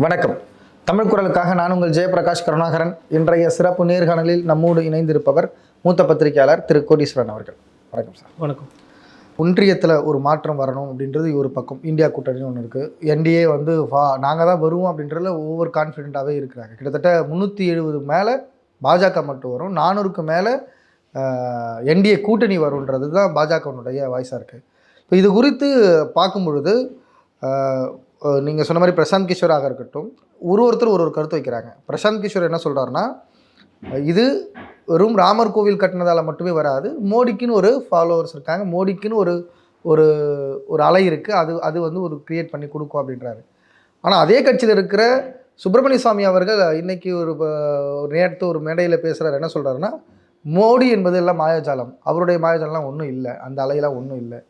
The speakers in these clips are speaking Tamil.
வணக்கம். தமிழ் குரலுக்காக நான் உங்கள் ஜெயபிரகாஷ் கருணாகரன். இன்றைய சிறப்பு நேர்காணலில் நம்மோடு இணைந்திருப்பவர் மூத்த பத்திரிகையாளர் திரு கோடீஸ்வரன் அவர்கள். வணக்கம் சார். வணக்கம். ஒன்றியத்தில் ஒரு மாற்றம் வரணும் அப்படின்றது ஒரு பக்கம். இந்தியா கூட்டணின்னு ஒன்று இருக்குது என்டிஏ வந்து வா நாங்கள் தான் வருவோம் அப்படின்றதுல ஒவ்வொரு கான்ஃபிடென்ட்டாகவே இருக்கிறாங்க. கிட்டத்தட்ட முந்நூற்றி எழுபது மேலே பாஜக மட்டும் வரும். நானூறுக்கு மேலே என்டிஏ கூட்டணி வரும்ன்றது தான் பாஜகவினுடைய வாய்ஸாக இருக்குது இப்போ இது குறித்து பார்க்கும் பொழுது நீங்கள் சொன்ன மாதிரி பிரசாந்த் கிஷோராக இருக்கட்டும் ஒரு ஒருத்தர் ஒரு ஒரு கருத்து வைக்கிறாங்க. பிரசாந்த் கிஷோர் என்ன சொல்கிறாருன்னா இது வெறும் ராமர் கோவில் கட்டினதால் மட்டுமே வராது மோடிக்குன்னு ஒரு ஃபாலோவர்ஸ் இருக்காங்க மோடிக்குன்னு ஒரு ஒரு ஒரு அலை இருக்குது அது அது வந்து ஒரு கிரியேட் பண்ணி கொடுக்கும் அப்படின்றாரு. ஆனால் அதே கட்சியில் இருக்கிற சுப்பிரமணிய சுவாமி அவர்கள் இன்றைக்கி ஒரு ப- ஒரு நேரத்து ஒரு மேடையில் பேசுகிறார் என்ன சொல்கிறாருன்னா மோடி என்பது எல்லாம் மாயாஜாலம் அவருடைய மாயாஜாலம்லாம் ஒன்றும் இல்லை அந்த அலையெல்லாம் ஒன்றும் இல்லை.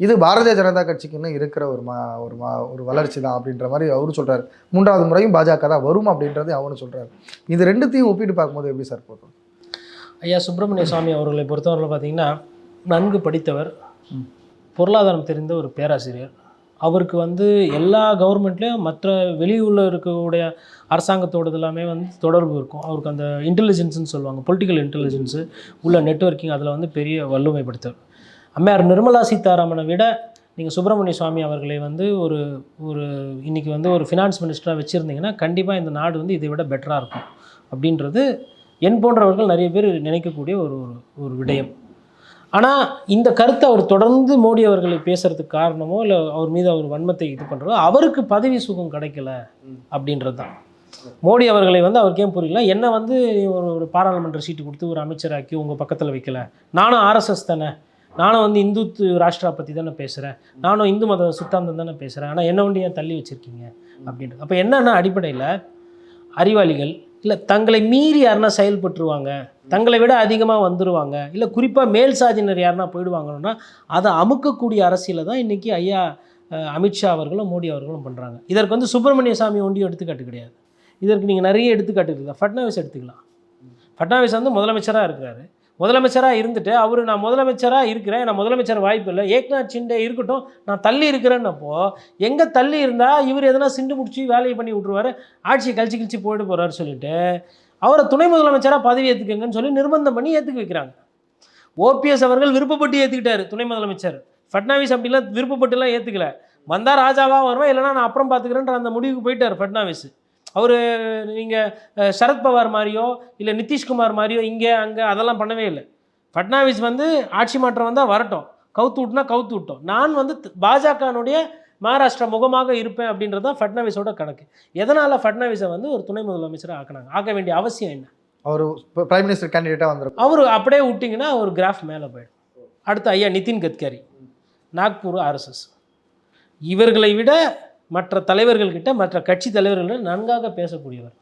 இது பாரதிய ஜனதா கட்சிக்குன்னு இருக்கிற ஒரு மா ஒரு மா ஒரு வளர்ச்சி தான் அப்படின்ற மாதிரி அவரு சொல்கிறார் மூன்றாவது முறையும் பாஜக தான் வரும் அப்படின்றது அவனு சொல்கிறார் இது ரெண்டுத்தையும் ஒப்பிட்டு பார்க்கும்போது எப்படி சார் போதும் ஐயா சுப்பிரமணிய சுவாமி அவர்களை பொறுத்தவரையில் பார்த்தீங்கன்னா நன்கு படித்தவர் பொருளாதாரம் தெரிந்த ஒரு பேராசிரியர். அவருக்கு வந்து எல்லா கவர்மெண்ட்லேயும் மற்ற வெளியூரில் இருக்கக்கூடிய அரசாங்கத்தோடது எல்லாமே வந்து தொடர்பு இருக்கும். அவருக்கு அந்த இன்டெலிஜென்ஸ்னு சொல்லுவாங்க பொலிட்டிக்கல் இன்டெலிஜென்ஸு உள்ள நெட்வொர்க்கிங் அதில் வந்து பெரிய வல்லமை படுத்தவர். அம்மையார் நிர்மலா சீதாராமனை விட நீங்கள் சுப்பிரமணிய சுவாமி அவர்களை வந்து ஒரு ஒரு இன்றைக்கி வந்து ஒரு ஃபினான்ஸ் மினிஸ்டராக வச்சுருந்தீங்கன்னா கண்டிப்பாக இந்த நாடு வந்து இதை விட பெட்டராக இருக்கும். அப்படின்றது என் போன்றவர்கள் நிறைய பேர் நினைக்கக்கூடிய ஒரு ஒரு- விடயம். ஆனால் இந்த கருத்தை அவர் தொடர்ந்து மோடி அவர்களை பேசுகிறதுக்கு காரணமோ இல்லை அவர் மீது அவர் வன்மத்தை இது பண்ணுறதோ அவருக்கு பதவி சுகம் கிடைக்கல அப்படின்றது தான் மோடி அவர்களை வந்து அவருக்கு ஏன் புரியல? என்ன வந்து ஒரு ஒரு பாராளுமன்ற சீட்டு கொடுத்து ஒரு அமைச்சராக்கி உங்கள் பக்கத்தில் வைக்கல. நானும் ஆர்எஸ்எஸ் தானே. நானும் வந்து இந்து ராஷ்டிரா பற்றி தானே பேசுகிறேன் நானும் இந்து மத சித்தாந்தம் தானே பேசுகிறேன் ஆனால் என்ன ஒன்று ஏன் தள்ளி வச்சுருக்கீங்க அப்படின்றது. அப்போ என்னென்னா அடிப்படையில் அறிவாளிகள் இல்லை தங்களை மீறி யாருன்னா செயல்பட்டுருவாங்க தங்களை விட அதிகமாக வந்துடுவாங்க இல்லை குறிப்பாக மேல் சாதியினர் யாருன்னா போயிடுவாங்கன்னா அதை அமுக்கக்கூடிய அரசியலை தான் இன்றைக்கி ஐயா அமித்ஷா அவர்களும் மோடி அவர்களும் பண்ணுறாங்க இதற்கு வந்து சுப்பிரமணிய சாமி ஒன்றியும் எடுத்துக்காட்டு கிடையாது. இதற்கு நீங்கள் நிறைய எடுத்துக்காட்டு இருக்குது ஃபட்னாவிஸ் எடுத்துக்கலாம். ஃபட்னாவிஸ் வந்து முதலமைச்சராக இருக்கிறாரு. முதலமைச்சராக இருந்துட்டு அவர் நான் முதலமைச்சராக இருக்கிறேன் நான் முதலமைச்சர் வாய்ப்பு இல்லை. ஏக்நாத் சிண்டே இருக்கட்டும் நான் தள்ளி இருக்கிறேன்னப்போ எங்கே தள்ளி இருந்தால் இவர் எதனா சிண்டு முடிச்சு வேலையை பண்ணி விட்ருவாரு ஆட்சியை கழிச்சு கழிச்சு போயிட்டு போகிறாரு சொல்லிட்டு அவரை துணை முதலமைச்சராக பதவி ஏற்றுக்கங்கன்னு சொல்லி நிர்பந்தம் பண்ணி ஏற்றுக்க வைக்கிறாங்க. ஓபிஎஸ் அவர்கள் விருப்பப்பட்டு ஏற்றுக்கிட்டாரு துணை முதலமைச்சர். ஃபட்னாவிஸ் அப்படிலாம் விருப்பப்பட்டுலாம் ஏற்றுக்கல வந்தால் ராஜாவாக வருவேன் இல்லைனா நான் அப்புறம் பார்த்துக்கிறேன்ற அந்த முடிவுக்கு போயிட்டார் ஃபட்னாவிஸ். அவர் நீங்கள் சரத்பவார் மாதிரியோ இல்லை நிதிஷ்குமார் மாதிரியோ இங்கே அங்கே அதெல்லாம் பண்ணவே இல்லை. ஃபட்னாவிஸ் வந்து ஆட்சி மாற்றம் வந்தால் வரட்டும். கவுத்து விட்டுனா கவுத்து விட்டோம். நான் வந்து பாஜகனுடைய மகாராஷ்டிரா முகமாக இருப்பேன் அப்படின்றது தான் ஃபட்னாவிஸோட கணக்கு. எதனால் ஃபட்னாவிஸை வந்து ஒரு துணை முதலமைச்சராக ஆக்கினாங்க? ஆக்க வேண்டிய அவசியம் என்ன? அவர் பிரைம் மினிஸ்டர் கேண்டிடேட்டாக வந்திருக்கும் அவர் அப்படியே விட்டிங்கன்னா ஒரு கிராஃப் மேலே போயிடும். அடுத்து ஐயா நிதின் கட்கரி நாக்பூர் ஆர்எஸ்எஸ் இவர்களை விட மற்ற தலைவர்கள்கிட்ட மற்ற கட்சி தலைவர்கள் நன்காக பேசக்கூடியவர்.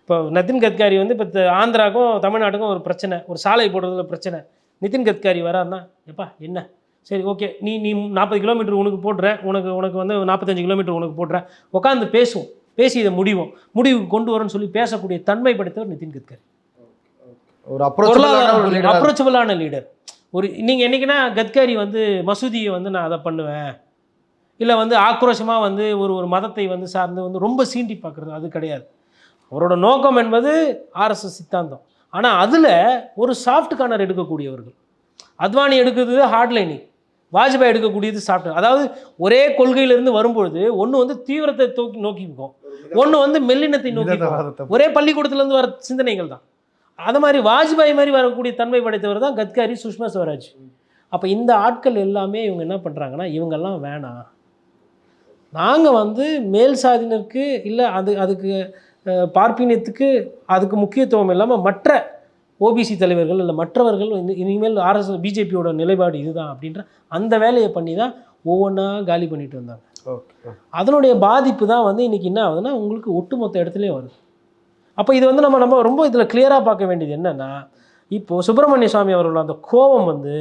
இப்போ நிதின் கட்காரி வந்து இப்போ த- ஆந்திராவுக்கும் தமிழ்நாட்டுக்கும் ஒரு பிரச்சனை ஒரு சாலை போடுறதுல பிரச்சனை. நிதின் கட்காரி வராருன்னா எப்பா என்ன? சரி ஓகே நீ நீ நாற்பது கிலோமீட்டர் உனக்கு போடுறேன் உனக்கு உனக்கு வந்து நாற்பத்தஞ்சு கிலோமீட்டர் உனக்கு போடுறேன். உட்காந்து பேசுவோம் பேசி இதை முடிவோம். முடிவுக்கு கொண்டு வரணும்னு சொல்லி பேசக்கூடிய தன்மை படைத்தவர் நிதின் கட்கரி. ஒரு அப்ரோச் அப்ரோச்சபிளான லீடர் ஒரு நீங்கள் என்னைக்குன்னா கட்காரி வந்து மசூதியை வந்து நான் அதை பண்ணுவேன் இல்லை வந்து ஆக்ரோஷமாக வந்து ஒரு ஒரு மதத்தை வந்து சார்ந்து வந்து ரொம்ப சீண்டி பார்க்குறது அது கிடையாது. அவரோட நோக்கம் என்பது ஆர்எஸ்எஸ் சித்தாந்தம். ஆனால் அதில் ஒரு சாஃப்ட் கார்னர் எடுக்கக்கூடியவர்கள். அத்வானி எடுக்கிறது ஹார்ட்லைனிங் வாஜ்பாய் எடுக்கக்கூடியது சாஃப்ட் அதாவது ஒரே கொள்கையிலிருந்து வரும்பொழுது ஒன்று வந்து தீவிரத்தை தூக்கி நோக்கி இருக்கும் ஒன்று வந்து மெல்லினத்தை நோக்கி போகும். ஒரே பள்ளிக்கூடத்துலேருந்து வர சிந்தனைகள் தான். அது மாதிரி வாஜ்பாய் மாதிரி வரக்கூடிய தன்மை படைத்தவர் தான் கட்காரி சுஷ்மா ஸ்வராஜ். அப்போ இந்த ஆட்கள் எல்லாமே இவங்க என்ன பண்ணுறாங்கன்னா இவங்கெல்லாம் வேணாம். நாங்கள் வந்து மேல் சாதியினருக்கு இல்லை அது அதுக்கு அஹ், பார்ப்பினியத்துக்கு அதுக்கு முக்கியத்துவம் இல்லாமல் மற்ற ஓபிசி தலைவர்கள் இல்லை மற்றவர்கள் இனிமேல் ஆர்எஸ் பிஜேபியோட நிலைப்பாடு இதுதான் அப்படின்ற அந்த வேலையை பண்ணி தான் ஒவ்வொன்றா காலி பண்ணிட்டு வந்தாங்க ஓகே. அதனுடைய பாதிப்பு தான் வந்து இன்றைக்கி என்ன ஆகுதுன்னா உங்களுக்கு ஒட்டுமொத்த இடத்துலையும் வருது. அப்போ இது வந்து நம்ம நம்ம ரொம்ப இதில் கிளியராக பார்க்க வேண்டியது என்னென்னா இப்போது சுப்பிரமணிய சுவாமி அவர்களோட அந்த கோபம் வந்து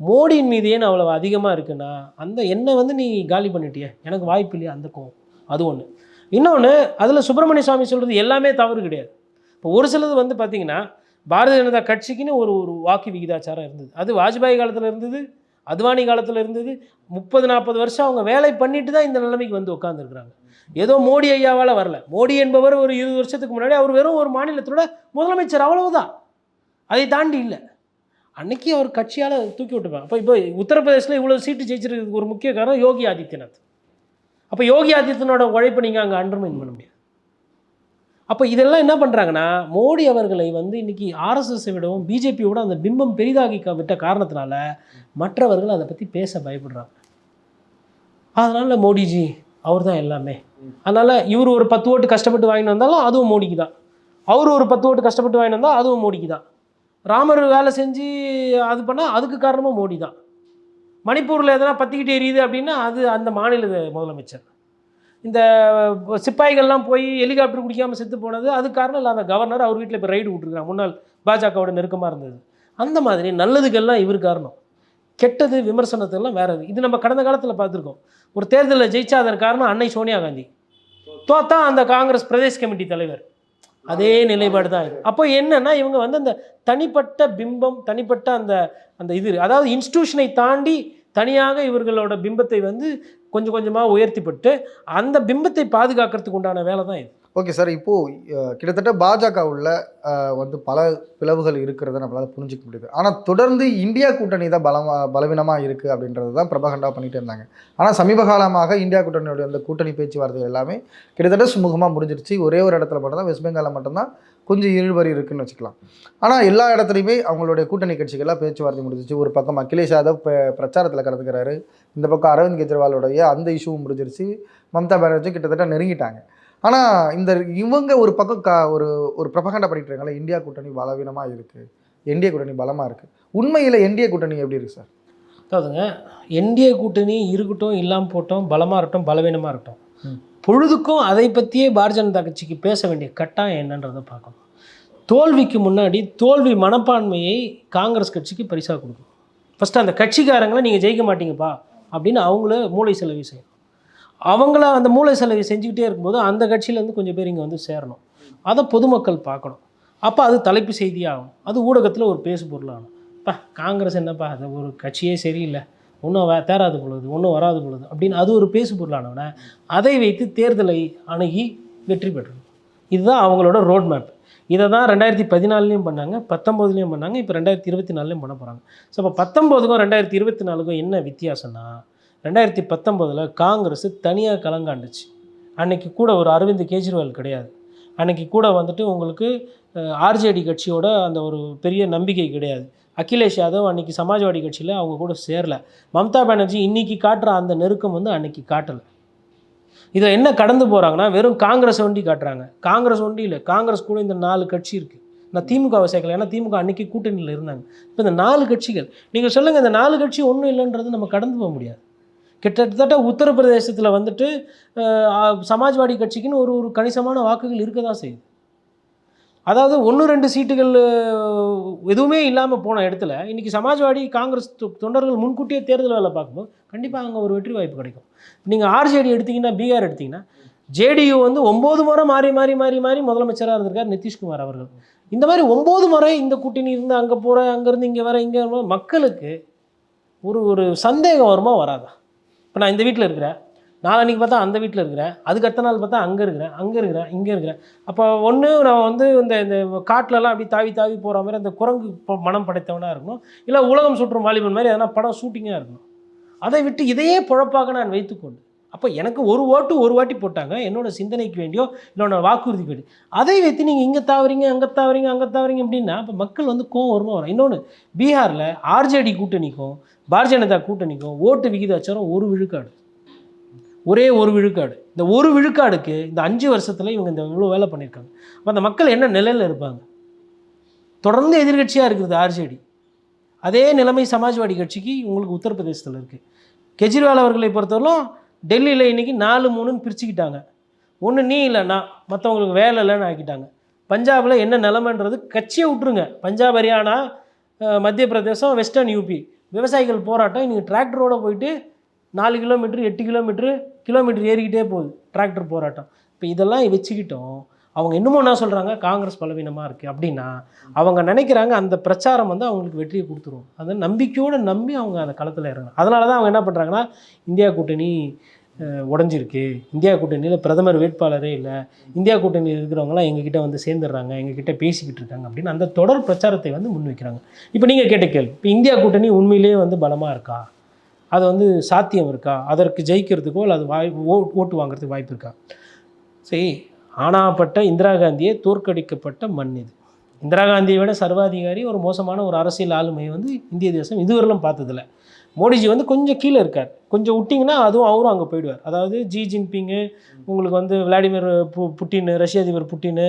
மோடியின் மீது ஏன் அவ்வளோ அதிகமாக இருக்குன்னா அந்த என்னை வந்து நீ காலி பண்ணிட்டியே. எனக்கு வாய்ப்பு இல்லையா? அந்த கோவம். அது ஒன்று இன்னொன்று அதில் சுப்பிரமணிய சுவாமி சொல்கிறது எல்லாமே தவறு கிடையாது. இப்போ ஒரு சிலது வந்து பார்த்திங்கன்னா பாரதிய ஜனதா கட்சிக்குன்னு ஒரு ஒரு வாக்கு விகிதாச்சாரம் இருந்தது. அது வாஜ்பாய் காலத்தில் இருந்தது அத்வானி காலத்தில் இருந்தது. முப்பது நாற்பது வருஷம் அவங்க வேலை பண்ணிட்டு தான் இந்த நிலைமைக்கு வந்து உட்காந்துருக்குறாங்க ஏதோ மோடி ஐயாவால் வரல. மோடி என்பவர் ஒரு இருபது வருஷத்துக்கு முன்னாடி அவர் வெறும் ஒரு மாநிலத்தோட முதலமைச்சர் அவ்வளவுதான். அதை தாண்டி இல்லை. அன்னைக்கு அவர் கட்சியால் தூக்கி விட்டுப்பாங்க அப்போ இப்போ உத்தரப்பிரதேசில் இவ்வளோ சீட்டு ஜெயிச்சிருக்கிறதுக்கு ஒரு முக்கிய காரணம் யோகி ஆதித்யநாத். அப்போ யோகி ஆதித்யநாதோட உழைப்பை நீங்கள் அங்கே அண்டர்மைன் பண்ண முடியாது. அப்போ இதெல்லாம் என்ன பண்ணுறாங்கன்னா மோடி அவர்களை வந்து இன்றைக்கி ஆர்எஸ்எஸ்ஸை விடவும் பிஜேபியோட அந்த பிம்பம் பெரிதாகி விட்ட காரணத்தினால மற்றவர்கள் அதை பற்றி பேச பயப்படுறாங்க. அதனால் மோடிஜி அவர் தான் எல்லாமே. அதனால் இவர் ஒரு பத்து ஓட்டு கஷ்டப்பட்டு வாங்கிட்டு வந்தாலும் அதுவும் மோடிக்கு தான். அவர் ஒரு பத்து ஓட்டு கஷ்டப்பட்டு வாங்கிட்டு வந்தால் அதுவும் மோடிக்கு தான். ராமர் வேலை செஞ்சு அது பண்ணால் அதுக்கு காரணமும் மோடி தான். மணிப்பூரில் எதனா பற்றிக்கிட்டு எரியுது அப்படின்னா அது அந்த மாநில முதலமைச்சர். இந்த சிப்பாய்கள்லாம் போய் ஹெலிகாப்டர் குடிக்காமல் செத்து போனது அது காரணம் இல்லை அந்த கவர்னர் அவர் வீட்டில் இப்போ ரைடு விட்டுருக்காங்க முன்னாள் பாஜகவோட நெருக்கமாக இருந்தது. அந்த மாதிரி நல்லதுக்கெல்லாம் இவர் காரணம். கெட்டது விமர்சனத்தெல்லாம் வேறு இது. இது நம்ம கடந்த காலத்தில் பார்த்துருக்கோம். ஒரு தேர்தலில் ஜெயிச்சா அதன் காரணம் அன்னை சோனியா காந்தி. தோத்தா அந்த காங்கிரஸ் பிரதேஷ் கமிட்டி தலைவர். அதே நிலைப்பாடு தான் இது. அப்போ என்னன்னா இவங்க வந்து அந்த தனிப்பட்ட பிம்பம் தனிப்பட்ட அந்த அந்த இது அதாவது இன்ஸ்டியூஷனை தாண்டி தனியாக இவர்களோட பிம்பத்தை வந்து கொஞ்சம் கொஞ்சமாக உயர்த்திப்பட்டு அந்த பிம்பத்தை பாதுகாக்கிறதுக்கு உண்டான வேலை தான் இது. ஓகே சார் இப்போது கிட்டத்தட்ட பாஜக உள்ள வந்து பல பிளவுகள் இருக்கிறத நம்மளால் புரிஞ்சிக்க முடியுது. ஆனால் தொடர்ந்து இந்தியா கூட்டணி தான் பலமா பலவீனமாக இருக்குது அப்படின்றது தான் பிரபகண்டா பண்ணிகிட்டு இருந்தாங்க. ஆனால் சமீப காலமாக இந்தியா கூட்டணியுடைய அந்த கூட்டணி பேச்சுவார்த்தை எல்லாமே கிட்டத்தட்ட சுமூகமாக முடிஞ்சிருச்சு. ஒரே ஒரு இடத்துல மட்டும்தான் வெஸ்ட் பெங்காலில் மட்டும்தான் கொஞ்சம் இழுபறி இருக்குன்னு வச்சுக்கலாம். ஆனால் எல்லா இடத்துலையுமே அவங்களுடைய கூட்டணி கட்சிகள்லாம் பேச்சுவார்த்தை முடிஞ்சிச்சு ஒரு பக்கம் அகிலேஷ் யாதவ் பிரச்சாரத்தில் கலந்துக்கிறாரு. இந்த பக்கம் அரவிந்த் கெஜ்ரிவாலுடைய அந்த இஷ்யூவும் முடிஞ்சிருச்சு. மம்தா பானர்ஜி கிட்டத்தட்ட நெருங்கிட்டாங்க. ஆனால் இந்த இவங்க ஒரு பக்கம் கா ஒரு ஒரு பிரபகண்டா பண்ணிட்டு இருக்காங்களே இந்தியா கூட்டணி பலவீனமாக இருக்குது என்டிஏ கூட்டணி பலமாக இருக்குது உண்மையில் என்டிஏ கூட்டணி எப்படி இருக்குது சார்? அதாவதுங்க என்டிஏ கூட்டணி இருக்கட்டும் இல்லாமல் போட்டோம் பலமாக இருக்கட்டும் பலவீனமாக இருக்கட்டும். பொழுதுக்கும் அதை பற்றியே பாரதிய ஜனதா கட்சிக்கு பேச வேண்டிய கட்டாயம் என்னன்றதை பார்க்கணும். தோல்விக்கு முன்னாடி தோல்வி மனப்பான்மையை காங்கிரஸ் கட்சிக்கு பரிசாக கொடுக்கணும். ஃபஸ்ட்டு அந்த கட்சிக்காரங்களை நீங்கள் ஜெயிக்க மாட்டீங்கப்பா அப்படின்னு அவங்கள மூளை செலவு செய்யணும். அவங்கள அந்த மூளை செலவை செஞ்சுக்கிட்டே இருக்கும்போது அந்த கட்சியிலேருந்து கொஞ்சம் பேர் இங்கே வந்து சேரணும். அதை பொதுமக்கள் பார்க்கணும். அப்போ அது தலைப்பு செய்தியாகும். அது ஊடகத்தில் ஒரு பேசு பொருளாகும். இப்போ காங்கிரஸ் என்னப்பா அது ஒரு கட்சியே சரியில்லை. ஒன்றும் வே தேராது பொழுது ஒன்றும் வராது பொழுது அப்படின்னு அது ஒரு பேசு பொருளானவன அதை வைத்து தேர்தலை அணுகி வெற்றி பெற்றணும். இதுதான் அவங்களோட ரோட் மேப் இதை தான் ரெண்டாயிரத்தி பதினாலுலேயும் பண்ணாங்க பத்தொம்போதுலேயும் பண்ணாங்க இப்போ ரெண்டாயிரத்தி இருபத்தி நாலுலேயும் பண்ண போகிறாங்க. ஸோ இப்போ பத்தொம்போதுக்கும் ரெண்டாயிரத்தி இருபத்தி நாலுக்கும் என்ன வித்தியாசம்னா ரெண்டாயிரத்தி பத்தொம்போதில் காங்கிரஸ் தனியாக கலங்காண்டுச்சு அன்னைக்கு கூட ஒரு அரவிந்த் கெஜ்ரிவால் கிடையாது. அன்னைக்கு கூட வந்துட்டு உங்களுக்கு ஆர்ஜேடி கட்சியோட அந்த ஒரு பெரிய நம்பிக்கை கிடையாது. அகிலேஷ் யாதவ் அன்னைக்கு சமாஜ்வாடி கட்சியில் அவங்க கூட சேரலை. மம்தா பானர்ஜி இன்னைக்கு காட்டுற அந்த நெருக்கம் வந்து அன்னைக்கு காட்டலை. இதில் என்ன கடந்து போகிறாங்கன்னா வெறும் காங்கிரஸ் ஒண்டி காட்டுறாங்க. காங்கிரஸ் ஒண்டி இல்லை காங்கிரஸ் கூட இந்த நாலு கட்சி இருக்குது நான் திமுகவை சேர்க்கல ஏன்னா திமுக அன்னைக்கு கூட்டணியில் இருந்தாங்க. இப்போ இந்த நாலு கட்சிகள் நீங்கள் சொல்லுங்கள் இந்த நாலு கட்சி ஒன்றும் இல்லைன்றது நம்ம கடந்து போக முடியாது. கிட்டத்தட்ட உத்தரப்பிரதேசத்தில் வந்துட்டு சமாஜ்வாடி கட்சிக்குன்னு ஒரு ஒரு கணிசமான வாக்குகள் இருக்க தான் செய்யுது. அதாவது ஒன்று ரெண்டு சீட்டுகள் எதுவுமே இல்லாமல் போன இடத்துல இன்றைக்கி சமாஜ்வாடி காங்கிரஸ் தொ- தொண்டர்கள் முன்கூட்டியே தேர்தல் வேலை பார்க்கும்போது கண்டிப்பாக அங்கே ஒரு வெற்றி வாய்ப்பு கிடைக்கும். நீங்கள் ஆர்ஜேடி எடுத்தீங்கன்னா பீகார் எடுத்தீங்கன்னா ஜேடியு வந்து ஒம்பது முறை மாறி மாறி மாறி மாறி முதலமைச்சராக இருந்திருக்கார் நிதிஷ்குமார் அவர்கள். இந்த மாதிரி ஒம்பது முறை இந்த கூட்டணி இருந்து அங்கே போகிற அங்கேருந்து இங்கே வர இங்கே மக்களுக்கு ஒரு ஒரு சந்தேகம் வருமா வராதா? இப்போ நான் இந்த வீட்டில் இருக்கிறேன். நாளன்னைக்கு பார்த்தா அந்த வீட்டில் இருக்கிறேன். அதுக்கு அடுத்த நாள் பார்த்தா அங்கே இருக்கிறேன் அங்கே இருக்கிறேன் இங்கே இருக்கிறேன். அப்போ ஒன்று நான் வந்து இந்த இந்த காட்டிலலாம் அப்படி தாவி தாவி போகிற மாதிரி அந்த குரங்கு மனம் படைத்தவனாக இருக்கணும். இல்லை உலகம் சுற்றும் வாலிபன் மாதிரி எதனா படம் ஷூட்டிங்காக இருக்கணும். அதை விட்டு இதையே பொழப்பாக நான் வைத்துக்கொண்டு அப்போ எனக்கு ஒரு ஓட்டு ஒரு வாட்டி போட்டாங்க. என்னோடய சிந்தனைக்கு வேண்டியோ என்னோட வாக்குறுதிக்கு வேண்டியோ. அதை வைத்து நீங்கள் இங்கே தாவறீங்க அங்கே தாவறீங்க அங்கே தாவறீங்க அப்படின்னா அப்போ மக்கள் வந்து கோவம் வருமா வரும் இன்னொன்று பீகாரில் ஆர்ஜேடி கூட்டணிக்கும் பாரதிய ஜனதா கூட்டணிக்கும் ஓட்டு விகிதாச்சாரம் ஒரு விழுக்காடு. ஒரே ஒரு விழுக்காடு. இந்த ஒரு விழுக்காடுக்கு இந்த அஞ்சு வருஷத்தில் இவங்க இந்த இவ்வளோ வேலை பண்ணியிருக்காங்க அப்போ அந்த மக்கள் என்ன நிலையில் இருப்பாங்க? தொடர்ந்து எதிர்க்கட்சியாக இருக்கிறது ஆர்ஜேடி. அதே நிலைமை சமாஜ்வாடி கட்சிக்கு உங்களுக்கு உத்தரப்பிரதேசத்தில் இருக்குது கெஜ்ரிவால் அவர்களை பொறுத்தவரைக்கும் டெல்லியில் இன்றைக்கி நாலு மூணுன்னு பிரிச்சுக்கிட்டாங்க. ஒன்று நீ இல்லைன்னா மற்றவங்களுக்கு வேலை இல்லைன்னு ஆக்கிட்டாங்க. பஞ்சாபில் என்ன நிலமன்றது கட்சியை விட்டுருங்க. பஞ்சாப் ஹரியானா மத்திய பிரதேசம் வெஸ்டர்ன் யூபி. விவசாயிகள் போராட்டம் இன்றைக்கி டிராக்டரோடு போயிட்டு நாலு கிலோமீட்ரு எட்டு கிலோமீட்ரு கிலோமீட்டர் ஏறிக்கிட்டே போகுது டிராக்டர் போராட்டம். இப்போ இதெல்லாம் வச்சுக்கிட்டோம். அவங்க இன்னமும் என்ன சொல்கிறாங்க காங்கிரஸ் பலவீனமாக இருக்குது அப்படின்னா அவங்க நினைக்கிறாங்க அந்த பிரச்சாரம் வந்து அவங்களுக்கு வெற்றியை கொடுத்துரும். அதை நம்பிக்கையோடு நம்பி அவங்க அந்த களத்தில் இறங்கணும். அதனால தான் அவங்க என்ன பண்ணுறாங்கன்னா இந்தியா கூட்டணி உடஞ்சிருக்கு. இந்தியா கூட்டணியில் பிரதமர் வேட்பாளரே இல்லை. இந்தியா கூட்டணியில் இருக்கிறவங்களாம் எங்ககிட்ட வந்து சேர்ந்துடுறாங்க எங்ககிட்ட பேசிக்கிட்டு இருக்காங்க அப்படின்னு அந்த தொடர் பிரச்சாரத்தை வந்து முன்வைக்கிறாங்க இப்போ நீங்கள் கேட்ட கேள்வி இப்போ இந்தியா கூட்டணி உண்மையிலேயே வந்து பலமாக இருக்கா? அது வந்து சாத்தியம் இருக்கா? அதற்கு ஜெயிக்கிறதுக்கோ அல்லது வாய் ஓட்டு வாங்குறதுக்கு வாய்ப்பு இருக்கா? சரி ஆனாப்பட்ட இந்திரா காந்தியே தோற்கடிக்கப்பட்ட மண் இது. இந்திரா காந்தியை விட சர்வாதிகாரி ஒரு மோசமான ஒரு அரசியல் ஆளுமையை வந்து இந்திய தேசம் இதுவரையிலும் பார்த்ததில்ல. மோடிஜி வந்து கொஞ்சம் கீழே இருக்கார். கொஞ்சம் விட்டிங்கன்னா அதுவும் அவரும் அங்கே போயிடுவார். அதாவது ஜி ஜின்பிங்கு உங்களுக்கு வந்து விளாடிமிர் பு புட்டின் ரஷ்ய அதிபர் புட்டின்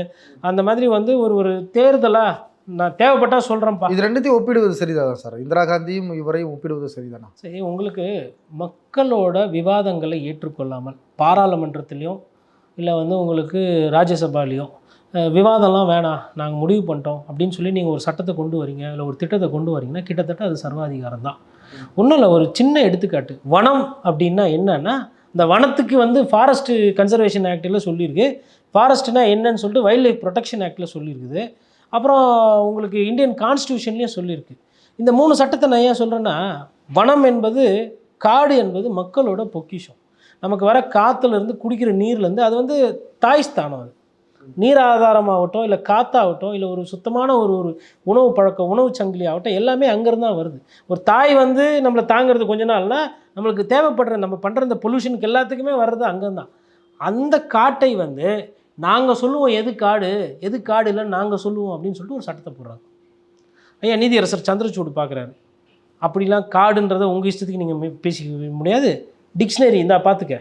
அந்த மாதிரி வந்து ஒரு ஒரு தேர்தலாக நான் தேவைப்பட்டால் சொல்கிறேன்ப்பா இது ரெண்டுத்தையும் ஒப்பிடுவது சரிதானா சார். இந்திரா காந்தியும் இவரையும் ஒப்பிடுவது சரிதானா? சரி உங்களுக்கு மக்களோட விவாதங்களை ஏற்றுக்கொள்ளாமல் பாராளுமன்றத்திலையும் இல்லை வந்து உங்களுக்கு ராஜ்யசபாலையும் விவாதம்லாம் வேணாம் நாங்கள் முடிவு பண்ணிட்டோம் அப்படின்னு சொல்லி நீங்கள் ஒரு சட்டத்தை கொண்டு வரீங்க இல்லை ஒரு திட்டத்தை கொண்டு வரீங்கன்னா கிட்டத்தட்ட அது சர்வாதிகாரம் தான் ஒன்றும் இல்லை ஒரு சின்ன எடுத்துக்காட்டு. வனம் அப்படின்னா என்னன்னா இந்த வனத்துக்கு வந்து ஃபாரஸ்ட் கன்சர்வேஷன் ஆக்டில் சொல்லியிருக்கு. ஃபாரஸ்ட்னா என்னன்னு சொல்லிட்டு வைல்ட் லைஃப் ப்ரொடெக்ஷன் ஆக்டில் சொல்லியிருக்குது. அப்புறம் உங்களுக்கு இந்தியன் கான்ஸ்டியூஷன்லேயும் சொல்லியிருக்கு. இந்த மூணு சட்டத்தை நான் ஏன் சொல்கிறேன்னா வனம் என்பது காடு என்பது மக்களோட பொக்கிஷம். நமக்கு வர காற்றுலேருந்து குடிக்கிற நீர்லேருந்து அது வந்து தாய்ஸ்தானம் அது. நீர் ஆதாரமாகட்டும் இல்லை காற்றாகட்டும் இல்லை ஒரு சுத்தமான ஒரு ஒரு உணவு பழக்கம் உணவு சங்கிலி ஆகட்டும் எல்லாமே அங்கேருந்து தான் வருது. ஒரு தாய் வந்து நம்மளை தாங்கிறது கொஞ்ச நாள்னா நம்மளுக்கு தேவைப்படுற நம்ம பண்ணுற இந்த பொல்யூஷனுக்கு எல்லாத்துக்குமே வர்றது அங்கே தான் அந்த காட்டை வந்து நாங்கள் சொல்லுவோம் எது காடு? எது காடு இல்லைன்னு நாங்கள் சொல்லுவோம் அப்படின்னு சொல்லிட்டு ஒரு சட்டத்தை போடுறாங்க. ஐயா நீதியரசர் சந்திரசூடு பார்க்குறாரு அப்படிலாம் காடுன்றதை உங்கள் இஷ்டத்துக்கு நீங்கள் பேசிக்க முடியாது. டிக்ஷனரி இந்தா பார்த்துக்க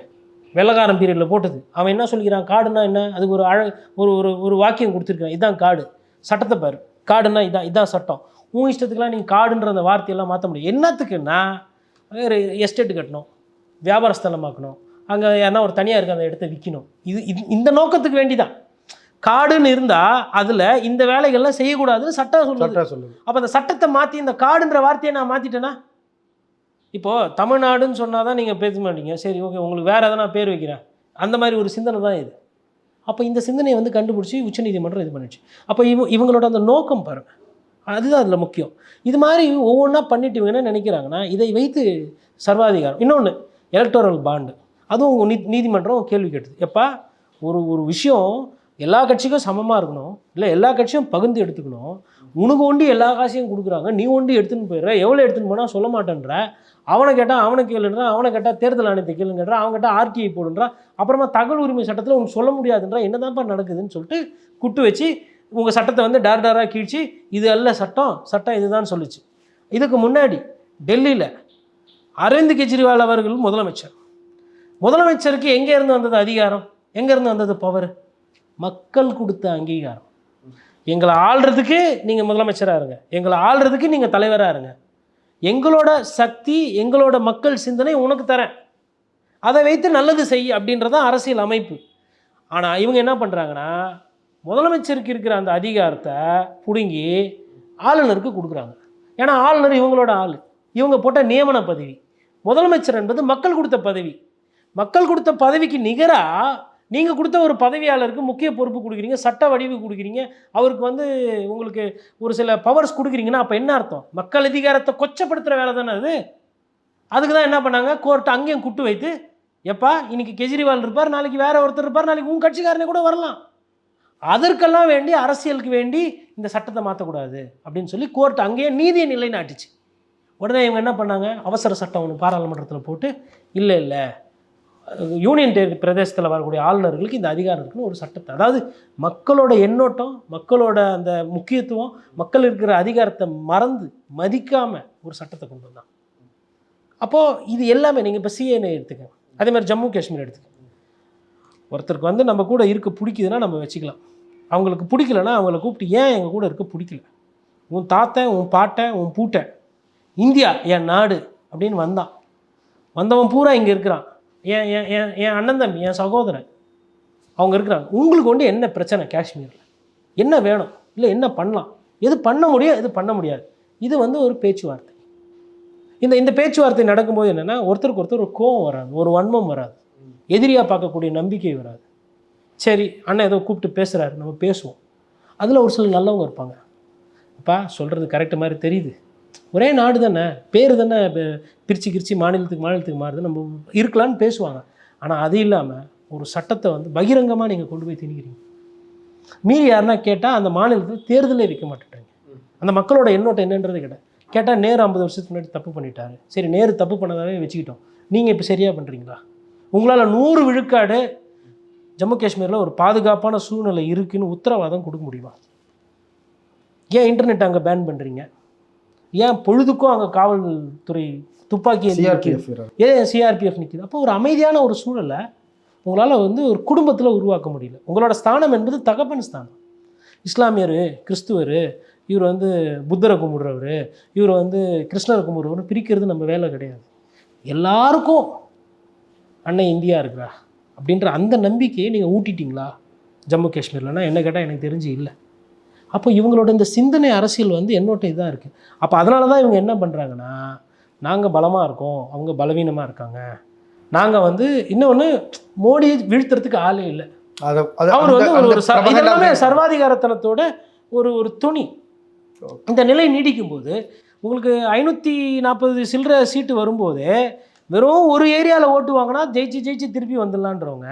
வெள்ளக்காரன் பீரியடில் போட்டது. அவன் என்ன சொல்லிக்கிறான் காடுனா என்ன? அதுக்கு ஒரு அழ ஒரு ஒரு ஒரு வாக்கியம் கொடுத்துருக்கான் இதான் காடு. சட்டத்தை பாரு. காடுனா இதான் இதான் சட்டம். உன் இஷ்டத்துக்குலாம் நீங்கள் காடுன்ற அந்த வார்த்தையெல்லாம் மாற்ற முடியும் என்னத்துக்குன்னா ஒரு எஸ்டேட் கட்டணும். வியாபார ஸ்தலமாக்கணும். அங்கே யாருன்னா ஒரு தனியாக இருக்க அந்த இடத்த விற்கணும் இது இந்த நோக்கத்துக்கு வேண்டி தான் காடுன்னு இருந்தால் அதில் இந்த வேலைகள்லாம் செய்யக்கூடாதுன்னு சட்டம் சொல்லுது. அப்போ அந்த சட்டத்தை மாற்றி இந்த காடுன்ற வார்த்தையை நான் மாற்றிட்டேன்னா இப்போது தமிழ்நாடுன்னு சொன்னால் தான் நீங்கள் பேச மாட்டீங்க. சரி ஓகே உங்களுக்கு வேறு எதனா பேர் வைக்கிறேன். அந்த மாதிரி ஒரு சிந்தனை தான் இது. அப்போ இந்த சிந்தனையை வந்து கண்டுபிடிச்சி உச்சநீதிமன்றம் இது பண்ணிச்சு அப்போ இவ இவங்களோட அந்த நோக்கம் பாருங்கள் அதுதான் அதில் முக்கியம். இது மாதிரி ஒவ்வொன்றா பண்ணிட்டு இவங்க என்ன நினைக்கிறாங்கன்னா இதை வைத்து சர்வாதிகாரம். இன்னொன்று எலக்டோரல் பாண்டு அதுவும் நீ நீதிமன்றம் கேள்வி கேட்டது. எப்பா ஒரு ஒரு விஷயம் எல்லா கட்சிக்கும் சமமாக இருக்கணும். இல்லை எல்லா கட்சியும் பகிர்ந்து எடுத்துக்கணும். உனக்கு ஒண்டி எல்லா காசையும் கொடுக்குறாங்க. நீ ஒண்டி எடுத்துன்னு போயிடுற. எவ்வளோ எடுத்துன்னு போனால் சொல்ல மாட்டேன்ற. அவனை கேட்டால் அவனை கேளுன்றான் அவனை கேட்டால் தேர்தல் ஆணையத்தை கேளுங்கன்றான் அவன் கேட்டால் ஆர்டிஐ போடுன்றான் அப்புறமா தகவல் உரிமை சட்டத்தில் உனக்கு சொல்ல முடியாதுன்றா என்னதான்ப்பா நடக்குதுன்னு சொல்லிட்டு குட்டு வச்சு உங்கள் சட்டத்தை வந்து டார் டாராக கீழ்ச்சி இது அல்ல சட்டம் சட்டம் இதுதான் சொல்லுச்சு. இதுக்கு முன்னாடி டெல்லியில் அரவிந்த் கெஜ்ரிவால் அவர்கள் முதலமைச்சர். முதலமைச்சருக்கு எங்கேருந்து வந்தது அதிகாரம்? எங்கேருந்து வந்தது பவர் மக்கள் கொடுத்த அங்கீகாரம். எங்களை ஆள்றதுக்கு நீங்கள் முதலமைச்சராக இருங்க. எங்களை ஆள்றதுக்கு நீங்கள் தலைவராக இருங்க. எங்களோட சக்தி எங்களோட மக்கள் சிந்தனை உனக்கு தரேன். அதை வைத்து நல்லது செய் அப்படின்றதான் அரசியல் அமைப்பு. ஆனால் இவங்க என்ன பண்ணுறாங்கன்னா முதலமைச்சருக்கு இருக்கிற அந்த அதிகாரத்தை பிடுங்கி ஆளுநருக்கு கொடுக்குறாங்க. ஏன்னா ஆளுநர் இவங்களோட ஆள். இவங்க போட்ட நியமன பதவி. முதலமைச்சர் என்பது மக்கள் கொடுத்த பதவி. மக்கள் கொடுத்த பதவிக்கு நிகராக நீங்கள் கொடுத்த ஒரு பதவியாளருக்கு முக்கிய பொறுப்பு கொடுக்குறீங்க சட்ட வடிவு கொடுக்குறீங்க அவருக்கு வந்து உங்களுக்கு ஒரு சில பவர்ஸ் கொடுக்குறீங்கன்னா அப்போ என்ன அர்த்தம்? மக்கள் அதிகாரத்தை கொச்சப்படுத்துகிற வேலை தானே அது. அதுக்கு தான் என்ன பண்ணாங்க? கோர்ட் அங்கேயும் குட்டு வைத்து எப்பா இன்னைக்கு கெஜ்ரிவால் இருப்பார் நாளைக்கு வேற ஒருத்தர் இருப்பார் நாளைக்கு உன் கட்சிக்காரனே கூட வரலாம். அதற்கெல்லாம் வேண்டி அரசியலுக்கு வேண்டி இந்த சட்டத்தை மாற்றக்கூடாது அப்படின்னு சொல்லி கோர்ட் அங்கேயே நீதியை நிலைநாட்டுச்சு. உடனே இவங்க என்ன பண்ணாங்க? அவசர சட்டம் ஒன்று பாராளுமன்றத்தில் போட்டு இல்லை இல்லை யூனியன் டெரி பிரதேசத்தில் வரக்கூடிய ஆளுநர்களுக்கு இந்த அதிகாரம் இருக்குன்னு ஒரு சட்டத்தை. அதாவது மக்களோட எண்ணோட்டம் மக்களோட அந்த முக்கியத்துவம் மக்கள் இருக்கிற அதிகாரத்தை மறந்து மதிக்காமல் ஒரு சட்டத்தை கொண்டு வந்தான். அப்போது இது எல்லாமே நீங்கள் இப்போ சிஏனை எடுத்துக்க அதே மாதிரி ஜம்மு காஷ்மீர் எடுத்துக்க ஒருத்தருக்கு வந்து நம்ம கூட இருக்க பிடிக்குதுன்னா நம்ம வச்சுக்கலாம். அவங்களுக்கு பிடிக்கலன்னா அவங்கள கூப்பிட்டு ஏன் எங்கள் கூட இருக்க பிடிக்கல? உன் தாத்தன் உன் பாட்டன் உன் பூட்டை இந்தியா என் நாடு அப்படின்னு வந்தான். வந்தவன் பூரா இங்கே இருக்கிறான். என் என் என் என் அண்ணன் தம்பி என் சகோதரன் அவங்க இருக்கிறாங்க. உங்களுக்கு வந்து என்ன பிரச்சனை காஷ்மீரில்? என்ன வேணும்? இல்லை என்ன பண்ணலாம்? எது பண்ண முடியும் எது பண்ண முடியாது. இது வந்து ஒரு பேச்சுவார்த்தை. இந்த இந்த பேச்சுவார்த்தை நடக்கும்போது என்னென்னா ஒருத்தருக்கு ஒருத்தர் ஒரு கோவம் வராது ஒரு வன்மம் வராது. எதிரியாக பார்க்கக்கூடிய நம்பிக்கை வராது. சரி அண்ணன் ஏதோ கூப்பிட்டு பேசுகிறாரு நம்ம பேசுவோம். அதில் ஒரு சில நல்லவங்க இருப்பாங்க. அப்பா சொல்கிறது கரெக்டு மாதிரி தெரியுது. ஒரே நாடு தானே பேர் தானே பிரித்து பிரிச்சு கிரிச்சு மாநிலத்துக்கு மாநிலத்துக்கு மாறுது நம்ம இருக்கலாம்னு பேசுவாங்க. ஆனால் அது இல்லாமல் ஒரு சட்டத்தை வந்து பகிரங்கமாக நீங்கள் கொண்டு போய் திணிக்கிறீங்க. மீறி யாருன்னா கேட்டால் அந்த மாநிலத்தில் தேர்தலே வைக்க மாட்டேட்டாங்க அந்த மக்களோட எண்ணோட்டம் என்னன்றது கேட்டேன் கேட்டால் நேரு ஐம்பது வருஷத்துக்கு முன்னாடி தப்பு பண்ணிட்டாரு. சரி நேரு தப்பு பண்ணதாவே வச்சுக்கிட்டோம். நீங்கள் இப்போ சரியாக பண்ணுறீங்களா உங்களால் நூறு விழுக்காடு ஜம்மு காஷ்மீரில் ஒரு பாதுகாப்பான சூழ்நிலை இருக்குதுன்னு உத்தரவாதம் கொடுக்க முடியுமா? ஏன் இன்டர்நெட் அங்கே பேன் பண்ணுறீங்க ஏன் பொழுதுக்கும் அங்கே காவல்துறை துப்பாக்கி ஏன் சிஆர்பிஎஃப் நிற்கிது அப்போ ஒரு அமைதியான ஒரு சூழலை உங்களால் வந்து ஒரு குடும்பத்தில் உருவாக்க முடியல. உங்களோட ஸ்தானம் என்பது தகப்பன் ஸ்தானம். இஸ்லாமியர் கிறிஸ்துவர் இவர் வந்து புத்தரை கும்பிடுறவர் இவர் வந்து கிருஷ்ணரை கும்பிடுறவர் பிரிக்கிறது நம்ம வேலை கிடையாது. எல்லாருக்கும் அண்ணன் இந்தியா இருக்கிறா அப்படின்ற அந்த நம்பிக்கையை நீங்கள் ஊட்டிட்டீங்களா? ஜம்மு காஷ்மீர்லனா என்ன கேட்டால் எனக்கு தெரிஞ்சு இல்லை. அப்போ இவங்களோட இந்த சிந்தனை அரசியல் வந்து என்னோட்ட இதாக இருக்குது அப்போ அதனால தான் இவங்க என்ன பண்ணுறாங்கன்னா நாங்கள் பலமாக இருக்கோம் அவங்க பலவீனமாக இருக்காங்க. நாங்கள் வந்து இன்னொன்று மோடியை வீழ்த்துறதுக்கு ஆளே இல்லை. அவர் வந்து ஒரு இதெல்லாமே தான். சர்வாதிகாரத்தனத்தோட ஒரு ஒரு துணி. இந்த நிலை நீடிக்கும் போது உங்களுக்கு ஐநூற்றி நாற்பது சில்லற சீட்டு வரும்போது வெறும் ஒரு ஏரியாவில் ஓட்டு வாங்கினா ஜெயிச்சு ஜெயிச்சு திருப்பி வந்துடலான்றவங்க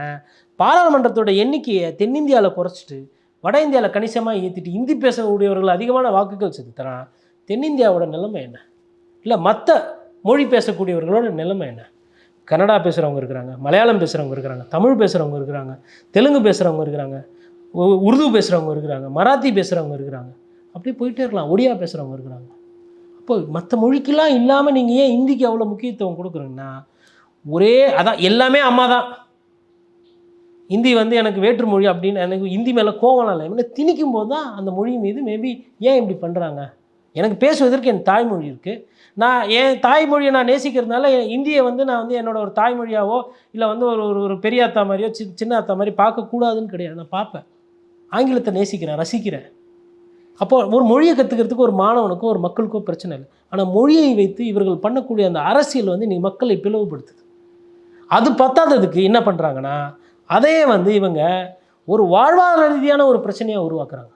பாராளுமன்றத்தோட எண்ணிக்கையை தென்னிந்தியாவில் குறைச்சிட்டு வட இந்தியாவில் கணிசமாக ஏற்றிட்டு இந்தி பேசக்கூடியவர்கள் அதிகமான வாக்குகள் செலுத்தினா தென்னிந்தியாவோட நிலைமை என்ன? இல்லை மற்ற மொழி பேசக்கூடியவர்களோட நிலைமை என்ன? கன்னடா பேசுகிறவங்க இருக்கிறாங்க மலையாளம் பேசுகிறவங்க இருக்கிறாங்க தமிழ் பேசுகிறவங்க இருக்கிறாங்க தெலுங்கு பேசுகிறவங்க இருக்கிறாங்க உ- உருது பேசுகிறவங்க இருக்கிறாங்க மராத்தி பேசுகிறவங்க இருக்கிறாங்க. அப்படியே போயிட்டே இருக்கலாம் ஒடியா பேசுகிறவங்க இருக்கிறாங்க. அப்போ மற்ற மொழிக்கெல்லாம் இல்லாமல் நீங்கள் ஏன் ஹிந்திக்கு அவ்வளோ முக்கியத்துவம் கொடுக்குறீங்கன்னா ஒரே அதான் எல்லாமே அம்மா தான் ஹிந்தி வந்து எனக்கு வேற்று மொழி அப்படின்னு எனக்கு ஹிந்தி மேலே கோவம் இல்லை. என்ன திணிக்கும் போது தான் அந்த மொழி மீது மேபி ஏன் இப்படி பண்ணுறாங்க எனக்கு பேசுவதற்கு என் தாய்மொழி இருக்குது நான் என் தாய்மொழியை நான் நேசிக்கிறதுனால என் இந்தியை வந்து நான் வந்து என்னோட ஒரு தாய்மொழியாவோ இல்லை வந்து ஒரு ஒரு ஒரு பெரிய அத்தா மாதிரியோ சி சின்ன அத்தா மாதிரி பார்க்கக்கூடாதுன்னு கிடையாது. நான் பார்ப்பேன். ஆங்கிலத்தை நேசிக்கிறேன் ரசிக்கிறேன். அப்போது ஒரு மொழியை கற்றுக்கிறதுக்கு ஒரு மாணவனுக்கோ ஒரு மக்களுக்கோ பிரச்சனை இல்லை. ஆனால் மொழியை வைத்து இவர்கள் பண்ணக்கூடிய அந்த அரசியல் வந்து இன்றைக்கி மக்களை பிளவுபடுத்துது. அது பத்தாததுக்கு என்ன பண்ணுறாங்கன்னா அதே வந்து இவங்க ஒரு வாழ்வாதார ரீதியான ஒரு பிரச்சனையாக உருவாக்குறாங்க.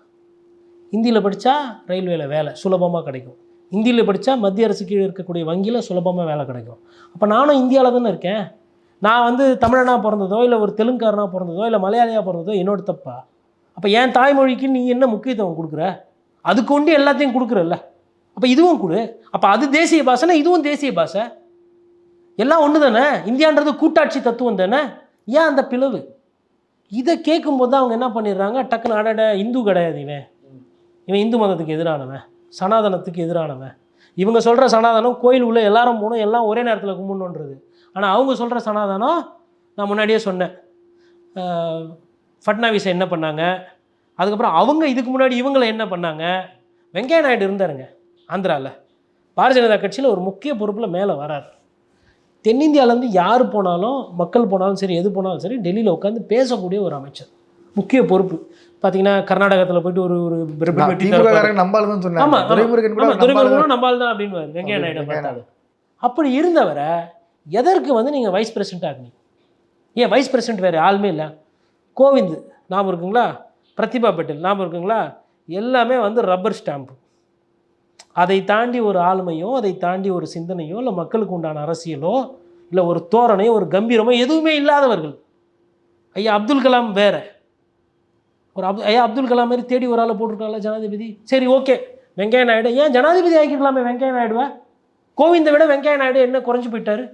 ஹிந்தியில் படித்தா ரயில்வேல வேலை சுலபமாக கிடைக்கும். ஹிந்தியில் படித்தா மத்திய அரசு கீழே இருக்கக்கூடிய வங்கியில் சுலபமாக வேலை கிடைக்கும். அப்போ நானும் இந்தியாவில் தானே இருக்கேன்? நான் வந்து தமிழனாக பிறந்ததோ இல்லை ஒரு தெலுங்காரனாக பிறந்ததோ இல்லை மலையாளியாக பிறந்ததோ என்னோட தப்பா? அப்போ என் தாய்மொழிக்கு நீ என்ன முக்கியத்துவம் கொடுக்குற? அதுக்கு ஒண்டி எல்லாத்தையும் கொடுக்குறல்ல. அப்போ இதுவும் கொடு. அப்போ அது தேசிய பாஷைனா இதுவும் தேசிய பாஷை. எல்லாம் ஒன்று தானே இந்தியான்றது கூட்டாட்சி தத்துவம் தானே? ஏன் அந்த பிளவு? இதை கேட்கும்போது தான் அவங்க என்ன பண்ணிடுறாங்க? டக்குன்னு அடட இந்து கிடையாது இவன். இவன் இந்து மதத்துக்கு எதிரானவன். சனாதனத்துக்கு எதிரானவன். இவங்க சொல்கிற சனாதனம் கோயில் உள்ள எல்லாரும் போகணும் எல்லாம் ஒரே நேரத்தில் கும்பிடணுன்றது. ஆனால் அவங்க சொல்கிற சனாதனம் நான் முன்னாடியே சொன்னேன். ஃபட்னாவிஸை என்ன பண்ணாங்க? அதுக்கப்புறம் அவங்க இதுக்கு முன்னாடி இவங்களை என்ன பண்ணாங்க? வெங்கையா நாயுடு இருந்தாருங்க ஆந்திராவில் பாரதிய ஜனதா கட்சியில் ஒரு முக்கிய பொறுப்பில் மேலே வரார். தென்னிந்தியாவிலேருந்து யார் போனாலும் மக்கள் போனாலும் சரி எது போனாலும் சரி டெல்லியில் உட்காந்து பேசக்கூடிய ஒரு அமைச்சர். முக்கிய பொறுப்பு. பார்த்தீங்கன்னா கர்நாடகத்தில் போயிட்டு ஒரு ஒரு பிர- பிர- வெட்டி திமுக திறப்பாரு. காரங்க நம்பால் தான் ஆமா, சொன்னாங்க. ஆமா. துரைமுருகன் கூட ஆமா, நம்பால் தான் துரைமுருகனும் நம்பால் தான் அப்படின்னு வெங்கையா நாயுடு பார்த்தாரு அப்படி இருந்தவரை எதற்கு வந்து நீங்கள் வைஸ் பிரசிடென்ட் ஆகுனீங்க ஏன் வைஸ் பிரசிடென்ட் வேறு ஆளுமே இல்லை? கோவிந்த் ஞாபகம் இருக்குங்களா? பிரதிபா பட்டேல் ஞாபகம் இருக்குங்களா? எல்லாமே வந்து ரப்பர் ஸ்டாம்ப் அதை தாண்டி ஒரு ஆளுமையோ அதை தாண்டி ஒரு சிந்தனையோ இல்லை மக்களுக்கு உண்டான அரசியலோ இல்லை ஒரு தோரணையோ ஒரு கம்பீரமோ எதுவுமே இல்லாதவர்கள். ஐயா அப்துல் கலாம் வேற. ஒரு அப் ஐயா அப்துல் கலாம் மாதிரி தேடி ஒரு ஆளை போட்டிருக்காங்களா ஜனாதிபதி. சரி ஓகே. வெங்கையா நாயுடு. ஏன் ஜனாதிபதி ஆக்கிருக்கலாமே வெங்கையா நாயுடுவை? கோவிந்தை விட வெங்கையா நாயுடு என்ன குறைஞ்சு போயிட்டாரு?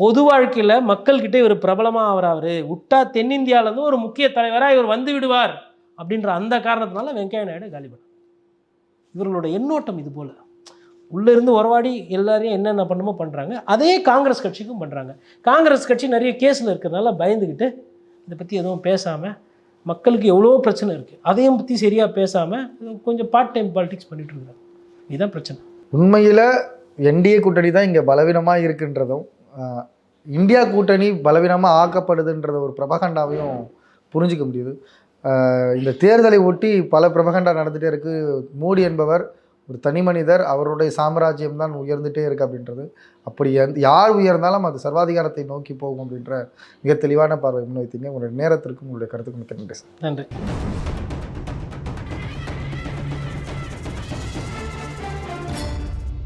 பொது வாழ்க்கையில் மக்கள்கிட்ட இவர் பிரபலமாக ஆகிறாரு விட்டா தென்னிந்தியாவிலேருந்து ஒரு முக்கிய தலைவராக இவர் வந்து விடுவார் அப்படின்ற அந்த காரணத்தினால வெங்கையா நாயுடு காலி இவர்களோட எண்ணோட்டம் இது போல். உள்ளேருந்து உறவாடி எல்லாரையும் என்னென்ன பண்ணுமோ பண்ணுறாங்க அதே காங்கிரஸ் கட்சிக்கும் பண்ணுறாங்க காங்கிரஸ் கட்சி நிறைய கேஸில் இருக்கிறதுனால பயந்துக்கிட்டு இதை பற்றி எதுவும் பேசாமல் மக்களுக்கு எவ்வளோ பிரச்சனை இருக்குது அதையும் பற்றி சரியாக பேசாமல் கொஞ்சம் பார்ட் டைம் பாலிடிக்ஸ் பண்ணிகிட்டு இருக்கிறாங்க. இதுதான் பிரச்சனை. உண்மையில் என்டிஏ கூட்டணி தான் இங்கே பலவீனமாக இருக்குன்றதும் இந்தியா கூட்டணி பலவீனமாக ஆக்கப்படுதுன்றத ஒரு பிரபகண்டாவையும் புரிஞ்சிக்க முடியுது. இந்த தேர்தலை ஒட்டி பல பிரபகண்டா நடந்துகிட்டே இருக்குது மோடி என்பவர் ஒரு தனி மனிதர் அவருடைய சாம்ராஜ்யம் தான் உயர்ந்துட்டே இருக்குது அப்படின்றது. அப்படி யார் உயர்ந்தாலும் அது சர்வாதிகாரத்தை நோக்கி போகும் அப்படின்ற மிக தெளிவான பார்வை முன்வைத்தீங்க. உங்களுடைய நேரத்திற்கும் உங்களுடைய கருத்துக்கு மிக்க நன்றி சார். நன்றி.